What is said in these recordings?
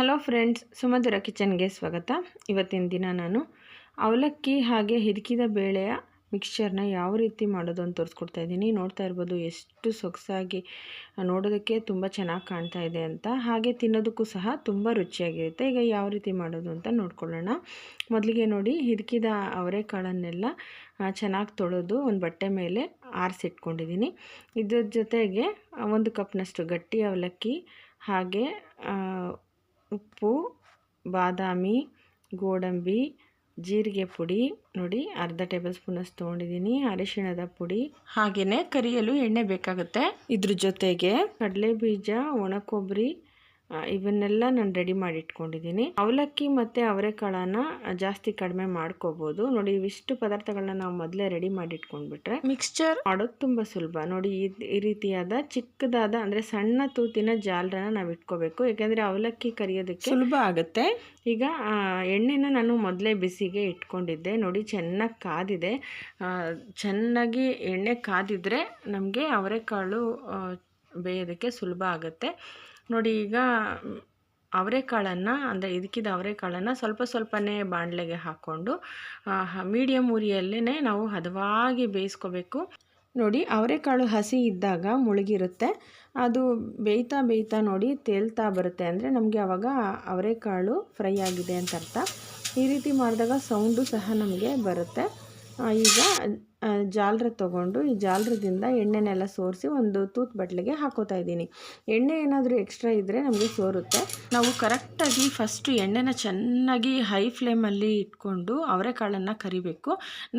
Hello friends, ಸುಮಧುರ ಕಿಚನ್ಗೆ ಸ್ವಾಗತ. ಇವತ್ತಿನ ದಿನ ನಾನು ಅವಲಕ್ಕಿ ಹಾಗೆ ಹಿದಕಿದ ಬೇಳೆಯ ಮಿಕ್ಸ್ಚರ್ನ ಯಾವ ರೀತಿ ಮಾಡೋದು ಅಂತ ತೋರಿಸ್ಕೊಡ್ತಾ ಇದ್ದೀನಿ. ನೋಡ್ತಾ ಇರ್ಬೋದು ಎಷ್ಟು ಸೊಗಸಾಗಿ ನೋಡೋದಕ್ಕೆ ತುಂಬ ಚೆನ್ನಾಗಿ ಕಾಣ್ತಾ ಇದೆ ಅಂತ. ಹಾಗೆ ತಿನ್ನೋದಕ್ಕೂ ಸಹ ತುಂಬ ರುಚಿಯಾಗಿರುತ್ತೆ. ಈಗ ಯಾವ ರೀತಿ ಮಾಡೋದು ಅಂತ ನೋಡ್ಕೊಳ್ಳೋಣ. ಮೊದಲಿಗೆ ನೋಡಿ, ಹಿದಕಿದ ಅವರೆಕಾಳನ್ನೆಲ್ಲ ಚೆನ್ನಾಗಿ ತೊಳೆದು ಒಂದು ಬಟ್ಟೆ ಮೇಲೆ ಆರಿಸಿಟ್ಕೊಂಡಿದ್ದೀನಿ. ಇದ್ರ ಜೊತೆಗೆ ಒಂದು ಕಪ್ನಷ್ಟು ಗಟ್ಟಿ ಅವಲಕ್ಕಿ ಹಾಗೆ ಉಪ್ಪು, ಬಾದಾಮಿ, ಗೋಡಂಬಿ, ಜೀರಿಗೆ ಪುಡಿ. ನೋಡಿ, ಅರ್ಧ ಟೇಬಲ್ ಸ್ಪೂನಷ್ಟು ತೊಗೊಂಡಿದ್ದೀನಿ. ಅರಿಶಿಣದ ಪುಡಿ. ಹಾಗೆಯೇ ಕರಿಯಲು ಎಣ್ಣೆ ಬೇಕಾಗುತ್ತೆ. ಇದ್ರ ಜೊತೆಗೆ ಕಡಲೆ ಬೀಜ, ಒಣ ಕೊಬ್ಬರಿ ಇವನ್ನೆಲ್ಲ ನಾನು ರೆಡಿ ಮಾಡಿ ಇಟ್ಕೊಂಡಿದ್ದೀನಿ ಅವಲಕ್ಕಿ ಮತ್ತು ಅವರೆಕಾಳನ್ನ ಜಾಸ್ತಿ ಕಡಿಮೆ ಮಾಡ್ಕೋಬೋದು. ನೋಡಿ ಇವಿಷ್ಟು ಪದಾರ್ಥಗಳನ್ನ ನಾವು ಮೊದಲೇ ರೆಡಿ ಮಾಡಿ ಇಟ್ಕೊಂಡ್ಬಿಟ್ರೆ ಮಿಕ್ಸ್ಚರ್ ಮಾಡೋದು ತುಂಬ ಸುಲಭ. ನೋಡಿ ಈ ಈ ರೀತಿಯಾದ ಚಿಕ್ಕದಾದ ಅಂದರೆ ಸಣ್ಣ ತೂತಿನ ಜಾಲರನ್ನ ನಾವು ಇಟ್ಕೋಬೇಕು. ಯಾಕೆಂದರೆ ಅವಲಕ್ಕಿ ಕರಿಯೋದಕ್ಕೆ ಸುಲಭ ಆಗುತ್ತೆ. ಈಗ ಎಣ್ಣೆನ ನಾನು ಮೊದಲೇ ಬಿಸಿಗೆ ಇಟ್ಕೊಂಡಿದ್ದೆ. ನೋಡಿ ಚೆನ್ನಾಗಿ ಕಾದಿದೆ. ಚೆನ್ನಾಗಿ ಎಣ್ಣೆ ಕಾದಿದ್ರೆ ನಮಗೆ ಅವರೆಕಾಳು ಬೇಯೋದಕ್ಕೆ ಸುಲಭ ಆಗುತ್ತೆ. ನೋಡಿ ಈಗ ಅವರೆಕಾಳನ್ನು, ಅಂದರೆ ಇದಕ್ಕಿದ ಅವರೆಕಾಳನ್ನು ಸ್ವಲ್ಪ ಸ್ವಲ್ಪನೇ ಬಾಣಲೆಗೆ ಹಾಕ್ಕೊಂಡು ಮೀಡಿಯಮ್ ಉರಿಯಲ್ಲೇ ನಾವು ಹದವಾಗಿ ಬೇಯಿಸ್ಕೋಬೇಕು. ನೋಡಿ, ಅವರೆಕಾಳು ಹಸಿ ಇದ್ದಾಗ ಮುಳುಗಿರುತ್ತೆ. ಅದು ಬೇಯ್ತಾ ಬೇಯ್ತಾ ನೋಡಿ ತೇಲ್ತಾ ಬರುತ್ತೆ. ಅಂದರೆ ನಮಗೆ ಆವಾಗ ಅವರೆಕಾಳು ಫ್ರೈ ಆಗಿದೆ ಅಂತ ಅರ್ಥ. ಈ ರೀತಿ ಮಾಡಿದಾಗ ಸೌಂಡು ಸಹ ನಮಗೆ ಬರುತ್ತೆ. ಈಗ ಜಾಲರ ತೊಗೊಂಡು ಈ ಜಾಲರದಿಂದ ಎಣ್ಣೆನೆಲ್ಲ ಸೋರಿಸಿ ಒಂದು ತೂತ್ ಬಟ್ಲಿಗೆ ಹಾಕೋತಾ ಇದ್ದೀನಿ. ಎಣ್ಣೆ ಏನಾದರೂ ಎಕ್ಸ್ಟ್ರಾ ಇದ್ದರೆ ನಮಗೆ ಸೋರುತ್ತೆ. ನಾವು ಕರೆಕ್ಟಾಗಿ ಫಸ್ಟು ಎಣ್ಣೆನ ಚೆನ್ನಾಗಿ ಹೈ ಫ್ಲೇಮಲ್ಲಿ ಇಟ್ಕೊಂಡು ಅವರೆಕಾಳನ್ನು ಕರಿಬೇಕು.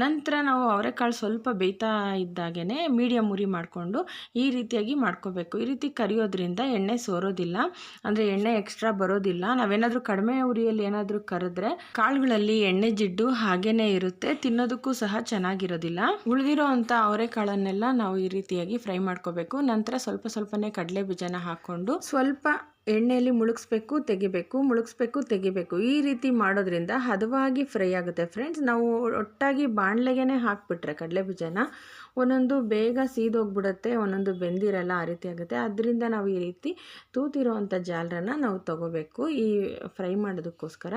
ನಂತರ ನಾವು ಅವರೆಕಾಳು ಸ್ವಲ್ಪ ಬೇಯ್ತಾ ಇದ್ದಾಗೇ ಮೀಡಿಯಮ್ ಉರಿ ಮಾಡಿಕೊಂಡು ಈ ರೀತಿಯಾಗಿ ಮಾಡ್ಕೋಬೇಕು. ಈ ರೀತಿ ಕರಿಯೋದ್ರಿಂದ ಎಣ್ಣೆ ಸೋರೋದಿಲ್ಲ. ಅಂದರೆ ಎಣ್ಣೆ ಎಕ್ಸ್ಟ್ರಾ ಬರೋದಿಲ್ಲ. ನಾವೇನಾದರೂ ಕಡಿಮೆ ಉರಿಯಲ್ಲಿ ಏನಾದರೂ ಕರೆದ್ರೆ ಕಾಳುಗಳಲ್ಲಿ ಎಣ್ಣೆ ಜಿಡ್ಡು ಹಾಗೇ ಇರುತ್ತೆ. ತಿನ್ನೋದಕ್ಕೂ ಸಹ ಚೆನ್ನಾಗಿರೋದಿಲ್ಲ. ಉಳಿದಿರೋ ಅಂಥ ಅವರೆಕಾಳನ್ನೆಲ್ಲ ನಾವು ಈ ರೀತಿಯಾಗಿ ಫ್ರೈ ಮಾಡ್ಕೋಬೇಕು. ನಂತರ ಸ್ವಲ್ಪ ಸ್ವಲ್ಪನೇ ಕಡಲೆ ಬೀಜನ ಹಾಕ್ಕೊಂಡು ಸ್ವಲ್ಪ ಎಣ್ಣೆಯಲ್ಲಿ ಮುಳುಗಿಸ್ಬೇಕು, ತೆಗಿಬೇಕು ಮುಳುಗಿಸ್ಬೇಕು, ತೆಗಿಬೇಕು. ಈ ರೀತಿ ಮಾಡೋದ್ರಿಂದ ಹದವಾಗಿ ಫ್ರೈ ಆಗುತ್ತೆ. ಫ್ರೆಂಡ್ಸ್, ನಾವು ಒಟ್ಟಾಗಿ ಬಾಣಲೆಗೆ ಹಾಕಿಬಿಟ್ರೆ ಕಡಲೆ ಬೀಜನ ಒಂದೊಂದು ಬೇಗ ಸೀದೋಗ್ಬಿಡುತ್ತೆ, ಒಂದೊಂದು ಬೆಂದಿರಲ್ಲ ಆ ರೀತಿ ಆಗುತ್ತೆ. ಅದರಿಂದ ನಾವು ಈ ರೀತಿ ತೂತಿರೋ ಅಂಥ ಜಾಲರನ್ನ ನಾವು ತಗೋಬೇಕು ಈ ಫ್ರೈ ಮಾಡೋದಕ್ಕೋಸ್ಕರ.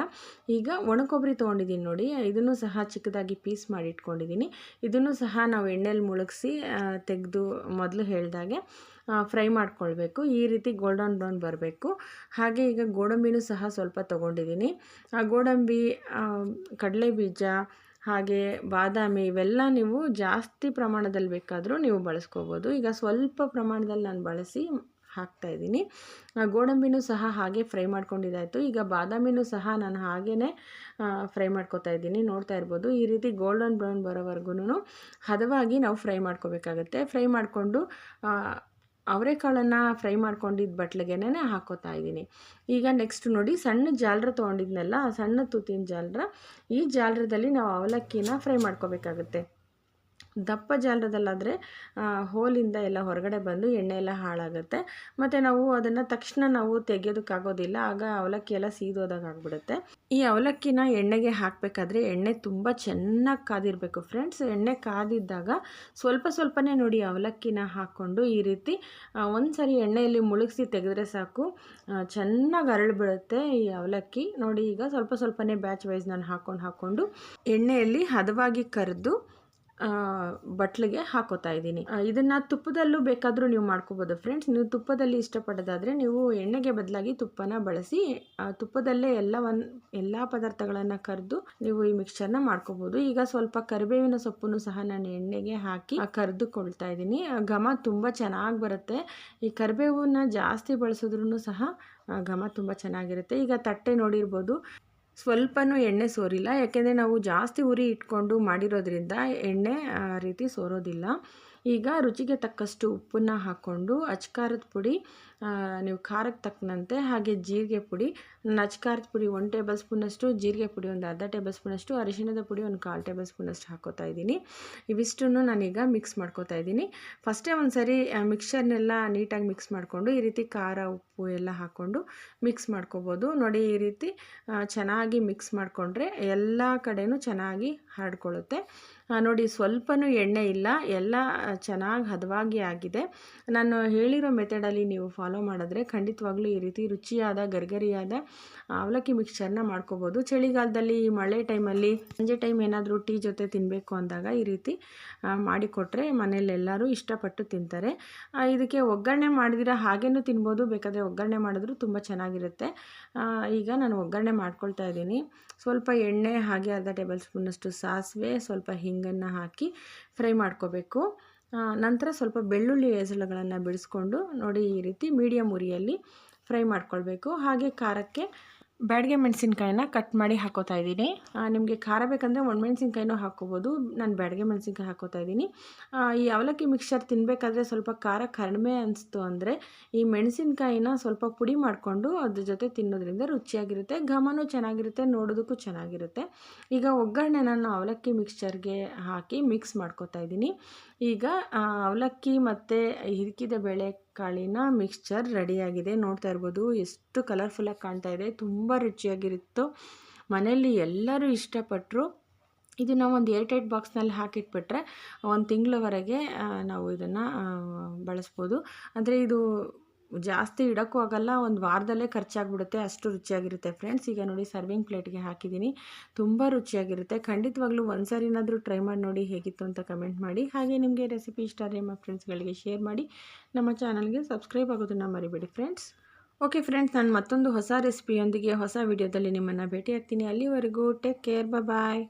ಈಗ ಒಣ ಕೊಬ್ಬರಿ ತೊಗೊಂಡಿದ್ದೀನಿ ನೋಡಿ, ಇದನ್ನು ಸಹ ಚಿಕ್ಕದಾಗಿ ಪೀಸ್ ಮಾಡಿ ಇಟ್ಕೊಂಡಿದ್ದೀನಿ. ಇದನ್ನು ಸಹ ನಾವು ಎಣ್ಣೆಲಿ ಮುಳುಗಿಸಿ ತೆಗೆದು ಮೊದಲು ಹೇಳಿದಾಗೆ ಫ್ರೈ ಮಾಡ್ಕೊಳ್ಬೇಕು. ಈ ರೀತಿ ಗೋಲ್ಡನ್ ಬ್ರೌನ್ ಬರಬೇಕು. ಹಾಗೆ ಈಗ ಗೋಡಂಬಿನೂ ಸಹ ಸ್ವಲ್ಪ ತೊಗೊಂಡಿದ್ದೀನಿ. ಆ, ಗೋಡಂಬಿ ಕಡಲೆ ಬೀಜ ಹಾಗೆ ಬಾದಾಮಿ ಇವೆಲ್ಲ ನೀವು ಜಾಸ್ತಿ ಪ್ರಮಾಣದಲ್ಲಿ ಬೇಕಾದರೂ ನೀವು ಬಳಸ್ಕೋಬೋದು. ಈಗ ಸ್ವಲ್ಪ ಪ್ರಮಾಣದಲ್ಲಿ ನಾನು ಬಳಸಿ ಹಾಕ್ತಾ ಇದ್ದೀನಿ. ಗೋಡಂಬಿನೂ ಸಹ ಹಾಗೆ ಫ್ರೈ ಮಾಡ್ಕೊಂಡಿದ್ದಾಯಿತು. ಈಗ ಬಾದಾಮಿನೂ ಸಹ ನಾನು ಹಾಗೇ ಫ್ರೈ ಮಾಡ್ಕೊತಾ ಇದ್ದೀನಿ. ನೋಡ್ತಾ ಇರ್ಬೋದು, ಈ ರೀತಿ ಗೋಲ್ಡನ್ ಬ್ರೌನ್ ಬರೋವರೆಗೂ ಹದವಾಗಿ ನಾವು ಫ್ರೈ ಮಾಡ್ಕೋಬೇಕಾಗತ್ತೆ. ಫ್ರೈ ಮಾಡಿಕೊಂಡು ಅವರೆಕಾಳನ್ನು ಫ್ರೈ ಮಾಡ್ಕೊಂಡಿದ್ದ ಬಟ್ಲಿಗೆನೇ ಹಾಕೋತಾ ಇದ್ದೀನಿ. ಈಗ ನೆಕ್ಸ್ಟ್ ನೋಡಿ ಸಣ್ಣ ಜಾಲ್ರ ತೊಗೊಂಡಿದ್ನಲ್ಲ ಸಣ್ಣ ತೂತಿನ ಜಾಲ್ರ, ಈ ಜಾಲ್ರದಲ್ಲಿ ನಾವು ಅವಲಕ್ಕಿನ ಫ್ರೈ ಮಾಡ್ಕೋಬೇಕಾಗುತ್ತೆ. ದಪ್ಪ ಜಾಲ್ರದಲ್ಲಾದರೆ ಹೋಲಿಂದ ಎಲ್ಲ ಹೊರಗಡೆ ಬಂದು ಎಣ್ಣೆ ಎಲ್ಲ ಹಾಳಾಗುತ್ತೆ. ಮತ್ತು ನಾವು ಅದನ್ನು ತಕ್ಷಣ ನಾವು ತೆಗೆಯೋದಕ್ಕಾಗೋದಿಲ್ಲ, ಆಗ ಅವಲಕ್ಕಿ ಎಲ್ಲ ಸೀದೋದಾಗ ಆಗಿಬಿಡುತ್ತೆ ಈ ಅವಲಕ್ಕಿನ ಎಣ್ಣೆಗೆ ಹಾಕಬೇಕಾದ್ರೆ ಎಣ್ಣೆ ತುಂಬ ಚೆನ್ನಾಗಿ ಕಾದಿರಬೇಕು ಫ್ರೆಂಡ್ಸ್ ಎಣ್ಣೆ ಕಾದಿದ್ದಾಗ ಸ್ವಲ್ಪ ಸ್ವಲ್ಪನೇ ನೋಡಿ ಅವಲಕ್ಕಿನ ಹಾಕ್ಕೊಂಡು ಈ ರೀತಿ ಒಂದು ಸರಿ ಎಣ್ಣೆಯಲ್ಲಿ ಮುಳುಗಿಸಿ ತೆಗೆದ್ರೆ ಸಾಕು. ಚೆನ್ನಾಗಿ ಅರಳಿಬಿಡುತ್ತೆ ಈ ಅವಲಕ್ಕಿ. ನೋಡಿ ಈಗ ಸ್ವಲ್ಪ ಸ್ವಲ್ಪನೇ ಬ್ಯಾಚ್ ವೈಸ್ ನಾನು ಹಾಕ್ಕೊಂಡು ಹಾಕ್ಕೊಂಡು ಎಣ್ಣೆಯಲ್ಲಿ ಹದವಾಗಿ ಕರೆದು ಬಟ್ಲಿಗೆ ಹಾಕೋತಾ ಇದ್ದೀನಿ. ಇದನ್ನು ತುಪ್ಪದಲ್ಲೂ ಬೇಕಾದರೂ ನೀವು ಮಾಡ್ಕೋಬೋದು ಫ್ರೆಂಡ್ಸ್ ನೀವು ತುಪ್ಪದಲ್ಲಿ ಇಷ್ಟಪಡೋದಾದರೆ ನೀವು ಎಣ್ಣೆಗೆ ಬದಲಾಗಿ ತುಪ್ಪನ ಬಳಸಿ ತುಪ್ಪದಲ್ಲೇ ಎಲ್ಲವನ್ನು ಎಲ್ಲ ಪದಾರ್ಥಗಳನ್ನು ಕರೆದು ನೀವು ಈ ಮಿಕ್ಸ್ಚರ್ನ ಮಾಡ್ಕೋಬೋದು. ಈಗ ಸ್ವಲ್ಪ ಕರಿಬೇವಿನ ಸೊಪ್ಪನ್ನು ಸಹ ನಾನು ಎಣ್ಣೆಗೆ ಹಾಕಿ ಕರೆದುಕೊಳ್ತಾ ಇದ್ದೀನಿ. ಘಮ ತುಂಬ ಚೆನ್ನಾಗಿ ಬರುತ್ತೆ. ಈ ಕರಿಬೇವನ್ನ ಜಾಸ್ತಿ ಬಳಸಿದ್ರೂ ಸಹ ಘಮ ತುಂಬ ಚೆನ್ನಾಗಿರುತ್ತೆ. ಈಗ ತಟ್ಟೆ ನೋಡಿರ್ಬೋದು. ಸ್ವಲ್ಪನೂ ಎಣ್ಣೆ ಸೋರಿಲ್ಲ. ಯಾಕೆಂದರೆ ನಾವು ಜಾಸ್ತಿ ಉರಿ ಇಟ್ಕೊಂಡು ಮಾಡಿರೋದ್ರಿಂದ ಎಣ್ಣೆ, ಆ, ರೀತಿ ಸೋರೋದಿಲ್ಲ. ಈಗ ರುಚಿಗೆ ತಕ್ಕಷ್ಟು ಉಪ್ಪನ್ನು ಹಾಕ್ಕೊಂಡು ಅಚ್ಕಾರದ ಪುಡಿ ನೀವು ಖಾರಕ್ಕೆ ತಕ್ಕನಂತೆ ಹಾಗೆ ಜೀರಿಗೆ ಪುಡಿ ನಚ್ ಖಾರದ ಪುಡಿ ಒಂದು ಟೇಬಲ್ ಸ್ಪೂನಷ್ಟು, ಜೀರಿಗೆ ಪುಡಿ ಒಂದು ಅರ್ಧ ಟೇಬಲ್ ಸ್ಪೂನಷ್ಟು, ಅರಿಶಿಣದ ಪುಡಿ ಒಂದು ಕಾಲು ಟೇಬಲ್ ಸ್ಪೂನಷ್ಟು ಹಾಕೋತಾ ಇದ್ದೀನಿ. ಇವಿಷ್ಟನ್ನು ನಾನೀಗ ಮಿಕ್ಸ್ ಮಾಡ್ಕೋತಾ ಇದ್ದೀನಿ. ಫಸ್ಟೇ ಒಂದು ಸರಿ ಮಿಕ್ಸರ್ನೆಲ್ಲ ನೀಟಾಗಿ ಮಿಕ್ಸ್ ಮಾಡಿಕೊಂಡು, ಈ ರೀತಿ ಖಾರ, ಉಪ್ಪು ಎಲ್ಲ ಹಾಕ್ಕೊಂಡು ಮಿಕ್ಸ್ ಮಾಡ್ಕೋಬೋದು. ನೋಡಿ ಈ ರೀತಿ ಚೆನ್ನಾಗಿ ಮಿಕ್ಸ್ ಮಾಡಿಕೊಂಡ್ರೆ ಎಲ್ಲ ಕಡೆಯೂ ಚೆನ್ನಾಗಿ ಹರಡ್ಕೊಳ್ಳುತ್ತೆ. ನೋಡಿ ಸ್ವಲ್ಪನೂ ಎಣ್ಣೆ ಇಲ್ಲ, ಎಲ್ಲ ಚೆನ್ನಾಗಿ ಹದವಾಗಿ ಆಗಿದೆ. ನಾನು ಹೇಳಿರೋ ಮೆಥಡಲ್ಲಿ ನೀವು ಫಾಲೋ ಮಾಡಿದ್ರೆ ಖಂಡಿತವಾಗ್ಲೂ ಈ ರೀತಿ ರುಚಿಯಾದ, ಗರ್ಗರಿಯಾದ ಅವಲಕ್ಕಿ ಮಿಕ್ಸ್ಚರ್ನ ಮಾಡ್ಕೋಬೋದು. ಚಳಿಗಾಲದಲ್ಲಿ ಮಳೆ ಟೈಮಲ್ಲಿ ಸಂಜೆ ಟೈಮ್ ಏನಾದರೂ ಟೀ ಜೊತೆ ತಿನ್ನಬೇಕು ಅಂದಾಗ ಈ ರೀತಿ ಮಾಡಿಕೊಟ್ರೆ ಮನೆಯಲ್ಲೆಲ್ಲರೂ ಇಷ್ಟಪಟ್ಟು ತಿಂತಾರೆ. ಇದಕ್ಕೆ ಒಗ್ಗರಣೆ ಮಾಡಿದಿರ ಹಾಗೇನೂ ತಿನ್ಬೋದು, ಬೇಕಾದರೆ ಒಗ್ಗರಣೆ ಮಾಡಿದ್ರೂ ತುಂಬ ಚೆನ್ನಾಗಿರುತ್ತೆ. ಈಗ ನಾನು ಒಗ್ಗರಣೆ ಮಾಡ್ಕೊಳ್ತಾ ಇದ್ದೀನಿ. ಸ್ವಲ್ಪ ಎಣ್ಣೆ ಹಾಗೆ ಅರ್ಧ ಟೇಬಲ್ ಸ್ಪೂನಷ್ಟು ಸಾಸಿವೆ, ಸ್ವಲ್ಪ ಹಿಂಗನ್ನು ಹಾಕಿ ಫ್ರೈ ಮಾಡ್ಕೋಬೇಕು. ನಂತರ ಸ್ವಲ್ಪ ಬೆಳ್ಳುಳ್ಳಿ ಎಸಳುಗಳನ್ನು ಬಿಡಿಸ್ಕೊಂಡು ನೋಡಿ ಈ ರೀತಿ ಮೀಡಿಯಮ್ ಉರಿಯಲ್ಲಿ ಫ್ರೈ ಮಾಡ್ಕೊಳ್ಬೇಕು. ಹಾಗೆ ಖಾರಕ್ಕೆ ಬ್ಯಾಡಗೆ ಮೆಣಸಿನ್ಕಾಯಿನ ಕಟ್ ಮಾಡಿ ಹಾಕೋತಾ ಇದ್ದೀನಿ. ನಿಮಗೆ ಖಾರ ಬೇಕಂದರೆ ಒಣಮೆಣ್ಸಿನ್ಕಾಯಿನೂ ಹಾಕ್ಕೋಬೋದು. ನಾನು ಬ್ಯಾಡಿಗೆ ಮೆಣಸಿನ್ಕಾಯಿ ಹಾಕೋತಾ ಇದ್ದೀನಿ. ಈ ಅವಲಕ್ಕಿ ಮಿಕ್ಸರ್ ತಿನ್ನಬೇಕಾದ್ರೆ ಸ್ವಲ್ಪ ಖಾರ ಕಡಿಮೆ ಅನಿಸ್ತು ಅಂದರೆ ಈ ಮೆಣಸಿನ್ಕಾಯಿನ ಸ್ವಲ್ಪ ಪುಡಿ ಮಾಡಿಕೊಂಡು ಅದ್ರ ಜೊತೆ ತಿನ್ನೋದ್ರಿಂದ ರುಚಿಯಾಗಿರುತ್ತೆ, ಘಮನೂ ಚೆನ್ನಾಗಿರುತ್ತೆ, ನೋಡೋದಕ್ಕೂ ಚೆನ್ನಾಗಿರುತ್ತೆ. ಈಗ ಒಗ್ಗರಣೆ ನಾನು ಅವಲಕ್ಕಿ ಮಿಕ್ಸ್ಚರ್ಗೆ ಹಾಕಿ ಮಿಕ್ಸ್ ಮಾಡ್ಕೋತಾ ಇದ್ದೀನಿ. ಈಗ ಅವಲಕ್ಕಿ ಮತ್ತು ಹಿರಿಕಿದ ಬೇಳೆ ಕಾಳಿನ ಮಿಕ್ಸ್ಚರ್ ರೆಡಿಯಾಗಿದೆ ನೋಡ್ತಾ ಇರ್ಬೋದು, ಎಷ್ಟು ಕಲರ್ಫುಲ್ಲಾಗಿ ಕಾಣ್ತಾ ಇದೆ. ತುಂಬ ರುಚಿಯಾಗಿರುತ್ತೋ. ಮನೆಯಲ್ಲಿ ಎಲ್ಲರೂ ಇಷ್ಟಪಟ್ಟರು ಇದನ್ನು ಒಂದು ಏರ್ ಟೈಟ್ ಬಾಕ್ಸ್ನಲ್ಲಿ ಹಾಕಿಟ್ಬಿಟ್ರೆ, ಒಂದು ತಿಂಗಳವರೆಗೆ ನಾವು ಇದನ್ನು ಬಳಸ್ಬೋದು. ಅಂದರೆ ಇದು ಜಾಸ್ತಿ ಇಡೋಕ್ಕೂ ಆಗಲ್ಲ, ಒಂದು ವಾರದಲ್ಲೇ ಖರ್ಚಾಗ್ಬಿಡುತ್ತೆ. ಅಷ್ಟು ರುಚಿಯಾಗಿರುತ್ತೆ ಫ್ರೆಂಡ್ಸ್. ಈಗ ನೋಡಿ ಸರ್ವಿಂಗ್ ಪ್ಲೇಟ್ಗೆ ಹಾಕಿದ್ದೀನಿ. ತುಂಬ ರುಚಿಯಾಗಿರುತ್ತೆ. ಖಂಡಿತವಾಗ್ಲೂ ಒಂದು ಸಾರಿನಾದರೂ ಟ್ರೈ ಮಾಡಿ ನೋಡಿ ಹೇಗಿತ್ತು ಅಂತ ಕಮೆಂಟ್ ಮಾಡಿ. ಹಾಗೆ ನಿಮಗೆ ರೆಸಿಪಿ ಇಷ್ಟ ಆದರೆ ನಿಮ್ಮ ಫ್ರೆಂಡ್ಸ್ಗಳಿಗೆ ಶೇರ್ ಮಾಡಿ. ನಮ್ಮ ಚಾನಲ್ಗೆ ಸಬ್ಸ್ಕ್ರೈಬ್ ಆಗೋದನ್ನು ಮರಿಬೇಡಿ ಫ್ರೆಂಡ್ಸ್. ಓಕೆ ಫ್ರೆಂಡ್ಸ್, ನಾನು ಮತ್ತೊಂದು ಹೊಸ ರೆಸಿಪಿಯೊಂದಿಗೆ ಹೊಸ ವಿಡಿಯೋದಲ್ಲಿ ನಿಮ್ಮನ್ನು ಭೇಟಿ ಆಗ್ತೀನಿ ಅಲ್ಲಿವರೆಗೂ ಟೇಕ್ ಕೇರ್ ಬಾಯ್